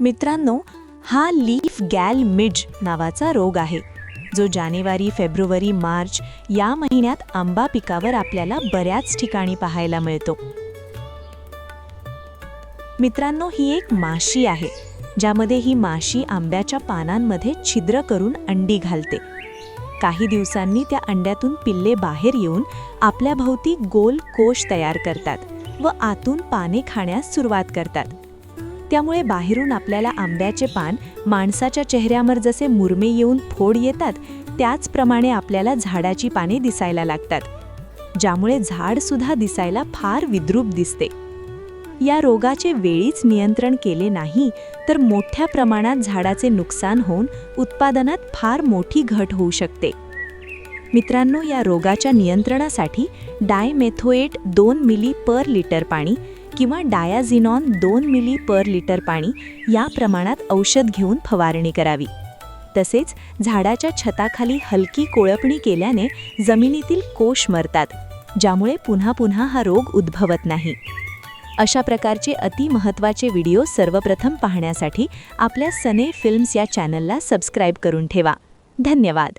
मित्रांनो हा leaf gal मिज नावाचा रोग आहे जो जानेवारी फेब्रुवारी मार्च या महिन्यात आंबा पिकावर आपल्याला बऱ्याच ठिकाणी पाहायला मिळतो. मित्रांनो ही एक माशी आहे ज्यामध्ये ही माशी आंब्याच्या पानांमध्ये छिद्र करून अंडी घालते. काही दिवसांनी त्या अंड्यातून पिल्ले बाहेर येऊन आपल्या भोवती गोल कोश तयार करतात व आतून पाने खाण्यास सुरुवात करतात. त्यामुळे बाहेरून आपल्याला आंब्याचे पान माणसाच्या चेहऱ्यावर जसे मुरमे येऊन फोड येतात त्याचप्रमाणे आपल्याला झाडाची पाने दिसायला लागतात ज्यामुळे झाडसुद्धा दिसायला फार विद्रूप दिसते. या रोगाचे वेळीच नियंत्रण केले नाही तर मोठ्या प्रमाणात झाडाचे नुकसान होऊन उत्पादनात फार मोठी घट होऊ शकते. मित्रांनो या रोगाच्या नियंत्रणासाठी डायमेथोएट दोन मिली पर लिटर पाणी किंवा डायाझिनॉन दोन मिली पर लिटर पाणी या प्रमाणात औषध घेऊन फवारणी करावी. तसेच झाडाच्या छताखाली हलकी कोळपणी केल्याने जमिनीतील कोश मरतात ज्यामुळे पुन्हा पुन्हा हा रोग उद्भवत नाही. अशा प्रकारचे अति महत्त्वाचे व्हिडिओ सर्वप्रथम पाहण्यासाठी आपल्या सने फिल्म्स या चॅनलला सबस्क्राईब करून ठेवा. धन्यवाद!